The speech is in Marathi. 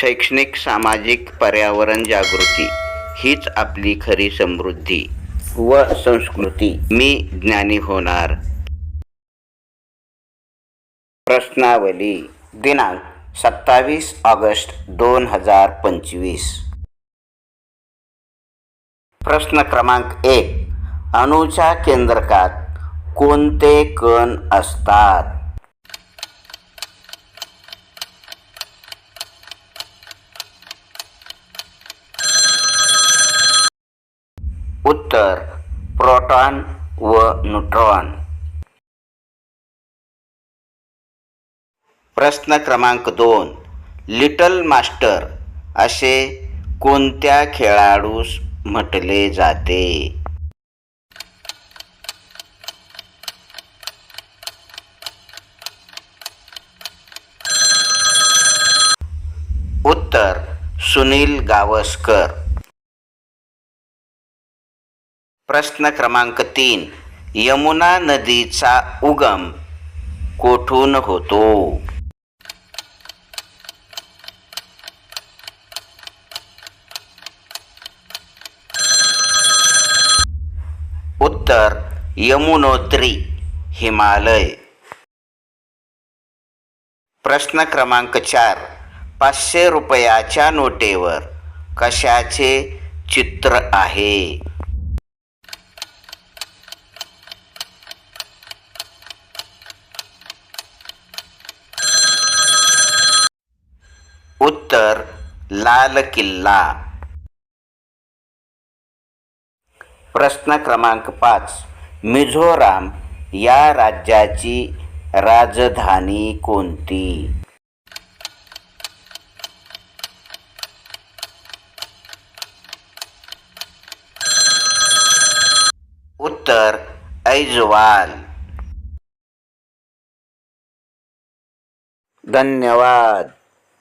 शैक्षणिक सामाजिक पर्यावरण जागृती हीच आपली खरी समृद्धी व संस्कृती. मी ज्ञानी होणार. प्रश्नावली दिनांक सत्तावीस ऑगस्ट दोन हजार पंचवीस. प्रश्न क्रमांक एक. अणूच्या केंद्रकात कोणते कण असतात? उत्तर प्रोटॉन व न्यूट्रॉन. प्रश्न क्रमांक दोन लिटल मास्टर असे कोणत्या खेळाडूस म्हटले जाते? उत्तर सुनील गावस्कर. प्रश्न क्रमांक तीन यमुना नदीचा उगम कोठून होतो? उत्तर यमुनोत्री हिमालय. प्रश्न क्रमांक चार पाचशे रुपयाच्या नोटेवर कशाचे चित्र आहे? उत्तर लाल किल्ला. प्रश्न क्रमांक पाच. मिझोराम या राज्याची राजधानी कोणती? उत्तर ऐजवाल. धन्यवाद.